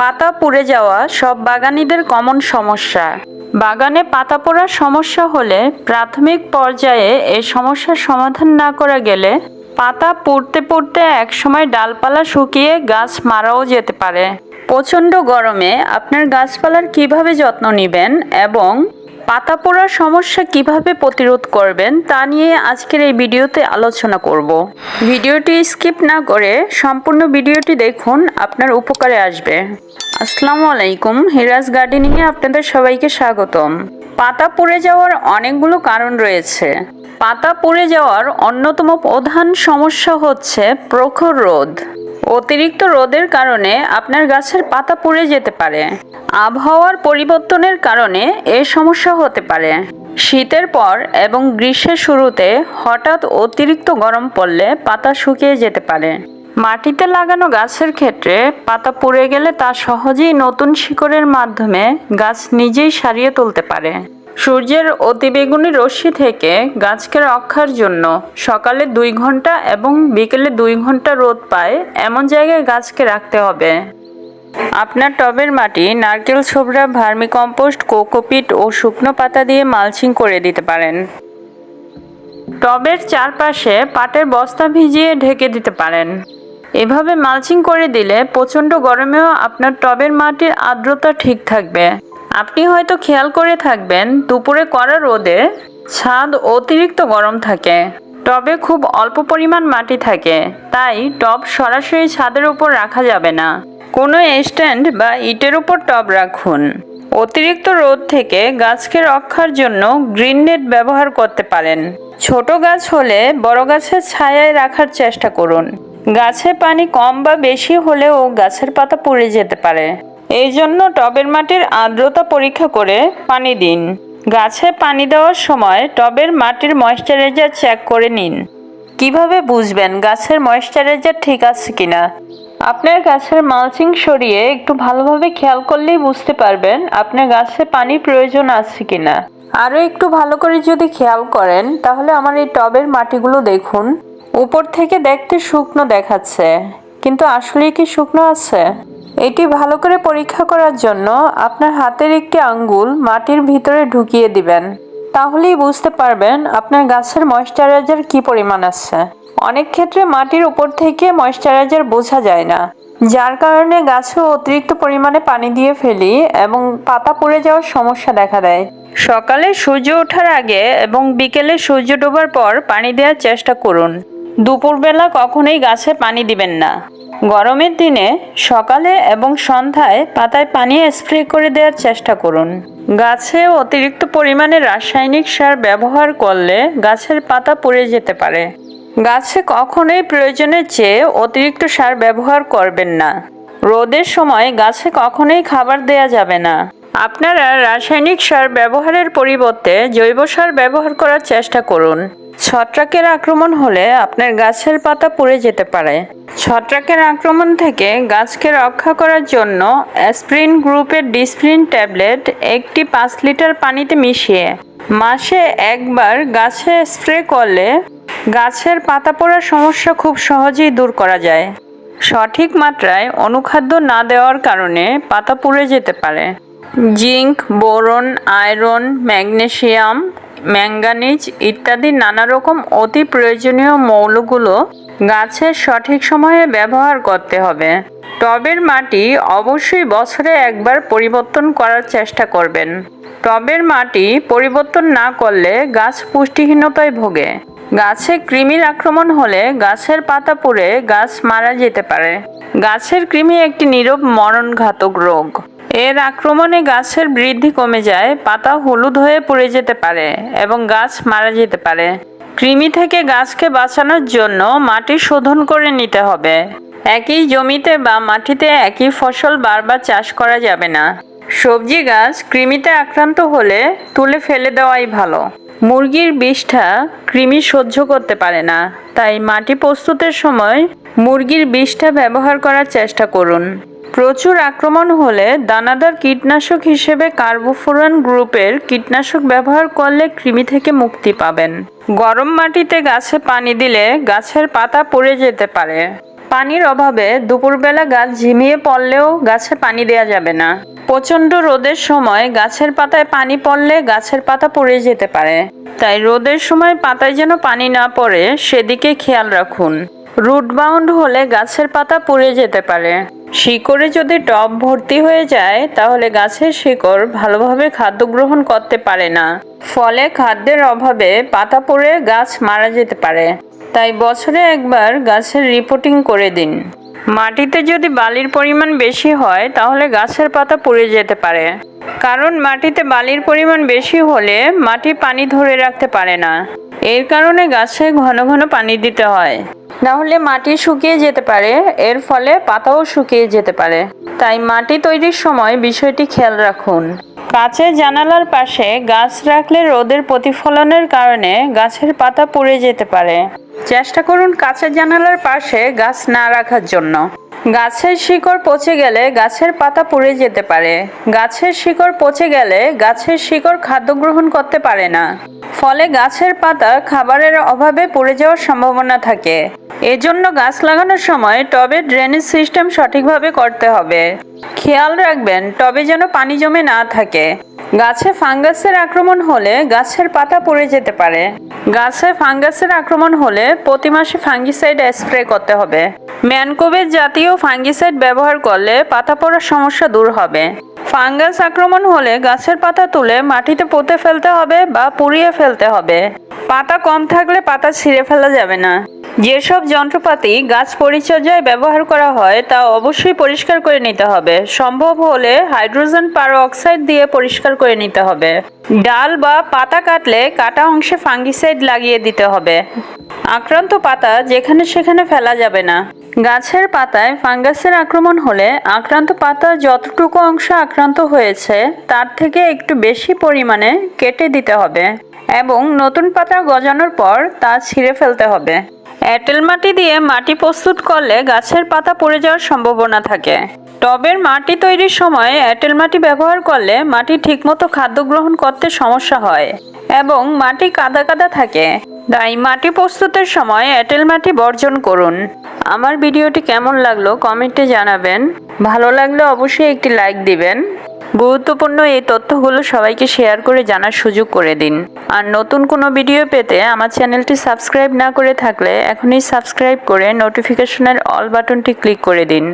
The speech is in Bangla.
পাতা পুড়ে যাওয়া সব বাগানিদের কমন সমস্যা। বাগানে পাতা পোড়ার সমস্যা হলে প্রাথমিক পর্যায়ে এ সমস্যার সমাধান না করা গেলে পাতা পুড়তে পুড়তে একসময় ডালপালা শুকিয়ে গাছ মারাও যেতে পারে। প্রচণ্ড গরমে আপনার গাছপালার কীভাবে যত্ন নেবেন এবং পাতা পোড়ার সমস্যা কীভাবে প্রতিরোধ করবেন তা নিয়ে আজকের এই ভিডিওতে আলোচনা করব। ভিডিওটি স্কিপ না করে সম্পূর্ণ ভিডিওটি দেখুন, আপনার উপকারে আসবে। আসসালামু আলাইকুম, হিরাজ গার্ডেনিংয়ে আপনাদের সবাইকে স্বাগতম। পাতা পড়ে যাওয়ার অনেকগুলো কারণ রয়েছে। পাতা পুড়ে যাওয়ার অন্যতম প্রধান সমস্যা হচ্ছে প্রখর রোদ। অতিরিক্ত রোদের কারণে আপনার গাছের পাতা পুড়ে যেতে পারে। আবহাওয়ার পরিবর্তনের কারণে এ সমস্যা হতে পারে। শীতের পর এবং গ্রীষ্মের শুরুতে হঠাৎ অতিরিক্ত গরম পড়লে পাতা শুকিয়ে যেতে পারে। মাটিতে লাগানো গাছের ক্ষেত্রে পাতা পুড়ে গেলে তা সহজেই নতুন শিকড়ের মাধ্যমে গাছ নিজেই সারিয়ে তুলতে পারে। সূর্যের অতিবেগুনি রশ্মি থেকে গাছকে রক্ষার জন্য সকালে দুই ঘণ্টা এবং বিকেলে দুই ঘণ্টা রোদ পায়, এমন জায়গায় গাছকে রাখতে হবে। আপনার টবের মাটি নারকেল, ছোবড়া, ভার্মি কম্পোস্ট, কোকোপিট ও শুকনো পাতা দিয়ে মালচিং করে দিতে পারেন। টবের চারপাশে পাটের বস্তা ভিজিয়ে ঢেকে দিতে পারেন। এভাবে মালচিং করে দিলে প্রচণ্ড গরমেও আপনার টবের মাটির আর্দ্রতা ঠিক থাকবে। আপনি হয়তো খেয়াল করে থাকবেন, দুপুরে করা রোদে ছাদ অতিরিক্ত গরম থাকে। টবে খুব অল্প পরিমাণ মাটি থাকে, তাই টব সরাসরি ছাদের উপর রাখা যাবে না। কোনো স্ট্যান্ড বা ইটের উপর টব রাখুন। অতিরিক্ত রোদ থেকে গাছকে রক্ষার জন্য গ্রিন নেট ব্যবহার করতে পারেন। ছোট গাছ হলে বড় গাছের ছায়ায় রাখার চেষ্টা করুন। গাছে পানি কম বা বেশি হলেও গাছের পাতা পুড়ে যেতে পারে। এই জন্য টবের মাটির আর্দ্রতা পরীক্ষা করে পানি দিন। গাছে পানি দেওয়ার সময় টবের মাটির ময়শ্চারাইজার চেক করে নিন। কীভাবে বুঝবেন গাছের ময়শ্চারাইজার ঠিক আছে কিনা? আপনার গাছের মালচিং সরিয়ে একটু ভালোভাবে খেয়াল করলেই বুঝতে পারবেন আপনার গাছে পানি প্রয়োজন আছে কিনা। আরও একটু ভালো করে যদি খেয়াল করেন, তাহলে আমার এই টবের মাটিগুলো দেখুন। উপর থেকে দেখতে শুকনো দেখাচ্ছে, কিন্তু আসলে কি শুকনো আছে? এটি ভালো করে পরীক্ষা করার জন্য আপনার হাতের একটি আঙ্গুল মাটির ভিতরে ঢুকিয়ে দিবেন। তাহলেই বুঝতে পারবেন আপনার গাছের ময়শ্চারাইজার কি পরিমাণ আছে। অনেক ক্ষেত্রে মাটির উপর থেকে ময়শ্চারাইজার বোঝা যায় না। যার কারণে গাছে অতিরিক্ত পরিমাণে পানি দিয়ে ফেলি এবং পাতা পড়ে যাওয়ার সমস্যা দেখা দেয়। সকালে সূর্য ওঠার আগে এবং বিকেলে সূর্য ডোবার পর পানি দেওয়ার চেষ্টা করুন। দুপুরবেলা কখনোই গাছে পানি দিবেন না। গরমের দিনে সকালে এবং সন্ধ্যায় পাতায় পানি স্প্রে করে দেওয়ার চেষ্টা করুন। গাছে অতিরিক্ত পরিমাণে রাসায়নিক সার ব্যবহার করলে গাছের পাতা পড়ে যেতে পারে। গাছে কখনোই প্রয়োজনের চেয়ে অতিরিক্ত সার ব্যবহার করবেন না। রোদের সময় গাছে কখনোই খাবার দেয়া যাবে না। আপনারা রাসায়নিক সার ব্যবহারের পরিবর্তে জৈব সার ব্যবহার করার চেষ্টা করুন। ছত্রাকের আক্রমণ হলে আপনার গাছের পাতা পড়ে যেতে পারে। ছত্রাকের আক্রমণ থেকে গাছকে রক্ষা করার জন্য অ্যাসপ্রিন গ্রুপের ডিসপ্রিন ট্যাবলেট একটি পাঁচ লিটার পানিতে মিশিয়ে মাসে একবার গাছে স্প্রে করলে গাছের পাতা পড়ার সমস্যা খুব সহজেই দূর করা যায়। সঠিক মাত্রায় অনুখাদ্য না দেওয়ার কারণে পাতা পুড়ে যেতে পারে। Zinc, boron, iron magnesium manganese ইত্যাদি নানা রকম অতি প্রয়োজনীয় মৌলগুলো গাছের সঠিক সময়ে ব্যবহার করতে হবে। টবের মাটি অবশ্যই বছরে একবার পরিবর্তন করার চেষ্টা করবেন। টবের মাটি পরিবর্তন না করলে গাছ পুষ্টিহীনতায় ভোগে। গাছে কৃমির আক্রমণ হলে গাছের পাতা পুড়ে গাছ মারা যেতে পারে। গাছের কৃমি একটি নীরব মরণঘাতক রোগ। এর আক্রমণে গাছের বৃদ্ধি কমে যায়, পাতা হলুদ হয়ে পড়ে যেতে পারে এবং গাছ মারা যেতে পারে। কৃমি থেকে গাছকে বাঁচানোর জন্য মাটি শোধন করে নিতে হবে। একই জমিতে বা মাটিতে একই ফসল বারবার চাষ করা যাবে না। সবজি গাছ কৃমিতে আক্রান্ত হলে তুলে ফেলে দেওয়াই ভালো। মুরগির বিষটা কৃমি সহ্য করতে পারে না। তাই মাটি প্রস্তুতের সময় মুরগির বিষটা ব্যবহার করার চেষ্টা করুন। প্রচুর আক্রমণ হলে দানাদার কীটনাশক হিসেবে কার্বোফোরান গ্রুপের কীটনাশক ব্যবহার করলে কৃমি থেকে মুক্তি পাবেন। গরম মাটিতে গাছে পানি দিলে গাছের পাতা পড়ে যেতে পারে। পানির অভাবে দুপুরবেলা গাছ ঝিমিয়ে পড়লেও গাছে পানি দেওয়া যাবে না। প্রচণ্ড রোদের সময় গাছের পাতায় পানি পড়লে গাছের পাতা পড়ে যেতে পারে। তাই রোদের সময় পাতায় যেন পানি না পড়ে, সেদিকে খেয়াল রাখুন। রুট বাউন্ড হলে গাছের পাতা পড়ে যেতে পারে। শিকড়ে যদি টব ভর্তি হয়ে যায়, তাহলে গাছের শিকড় ভালোভাবে খাদ্য গ্রহণ করতে পারে না। ফলে খাদ্যের অভাবে পাতা পড়ে গাছ মারা যেতে পারে। তাই বছরে একবার গাছের রিপোর্টিং করে দিন। মাটিতে যদি বালির পরিমাণ বেশি হয়, তাহলে গাছের পাতা পুড়ে যেতে পারে। কারণ মাটিতে বালির পরিমাণ বেশি হলে মাটি পানি ধরে রাখতে পারে না। এর কারণে গাছে ঘন ঘন পানি দিতে হয়। না হলে মাটি শুকিয়ে যেতে পারে, এর ফলে পাতাও শুকিয়ে যেতে পারে। তাই মাটি তৈরির সময় বিষয়টি খেয়াল রাখুন। কাছের জানালার পাশে গাছ রাখলে রোদের প্রতিফলনের কারণে গাছের পাতা পুড়ে যেতে পারে। চেষ্টা করুন কাছের জানালার পাশে গাছ না রাখার জন্য। গাছের শিকড় পচে গেলে গাছের পাতা পুড়ে যেতে পারে। গাছের শিকড় পচে গেলে গাছের শিকড় খাদ্য গ্রহণ করতে পারে না। ফলে গাছের পাতা খাবারের অভাবে পড়ে যাওয়ার সম্ভাবনা থাকে। এজন্য গাছ লাগানোর সময় টবের ড্রেনেজ সিস্টেম সঠিকভাবে করতে হবে। খেয়াল রাখবেন, টবে যেন পানি জমে না থাকে। গাছে ফাঙ্গাসের আক্রমণ হলে গাছের পাতা পড়ে যেতে পারে। গাছে ফাঙ্গাসের আক্রমণ হলে প্রতি মাসে ফাঙ্গিসাইড স্প্রে করতে হবে। ম্যানকোভের জাতীয় ফাঙ্গিসাইড ব্যবহার করলে পাতা পড়ার সমস্যা দূর হবে। ফাঙ্গাস আক্রমণ হলে গাছের পাতা তুলে মাটিতে পুঁতে ফেলতে হবে বা পুড়িয়ে ফেলতে হবে। পাতা কম থাকলে পাতা ছিঁড়ে ফেলা যাবে না। যেসব যন্ত্রপাতি গাছ পরিচর্যায় ব্যবহার করা হয়, তা অবশ্যই পরিষ্কার করে নিতে হবে। সম্ভব হলে হাইড্রোজেন পার অক্সাইড দিয়ে পরিষ্কার করে নিতে হবে। ডাল বা পাতা কাটলে কাটা অংশে ফাঙ্গিসাইড লাগিয়ে দিতে হবে। আক্রান্ত পাতা যেখানে সেখানে ফেলা যাবে না। গাছের পাতায় ফাঙ্গাসের আক্রমণ হলে আক্রান্ত পাতা যতটুকু অংশ আক্রান্ত হয়েছে, তার থেকে একটু বেশি পরিমাণে কেটে দিতে হবে এবং নতুন পাতা গজানোর পর তা ছিঁড়ে ফেলতে হবে। এঁটেল মাটি দিয়ে মাটি প্রস্তুত করলে গাছের পাতা পড়ে যাওয়ার সম্ভাবনা থাকে। টবের মাটি তৈরির সময় এঁটেল মাটি ব্যবহার করলে মাটি ঠিকমতো খাদ্য গ্রহণ করতে সমস্যা হয় এবং মাটি কাদা কাদা থাকে। তাই মাটি প্রস্তুতের সময় এঁটেল মাটি বর্জন করুন। আমার ভিডিওটি কেমন লাগল কমেন্টে জানাবেন। ভালো লাগলে অবশ্যই একটি লাইক দিবেন। গুরুত্বপূর্ণ এই তথ্যগুলো সবাইকে শেয়ার করে জানার সুযোগ করে দিন। আর নতুন কোনো ভিডিও পেতে আমার চ্যানেলটি সাবস্ক্রাইব না করে থাকলে এখনই সাবস্ক্রাইব করে নোটিফিকেশনের অল বাটনটি ক্লিক করে দিন।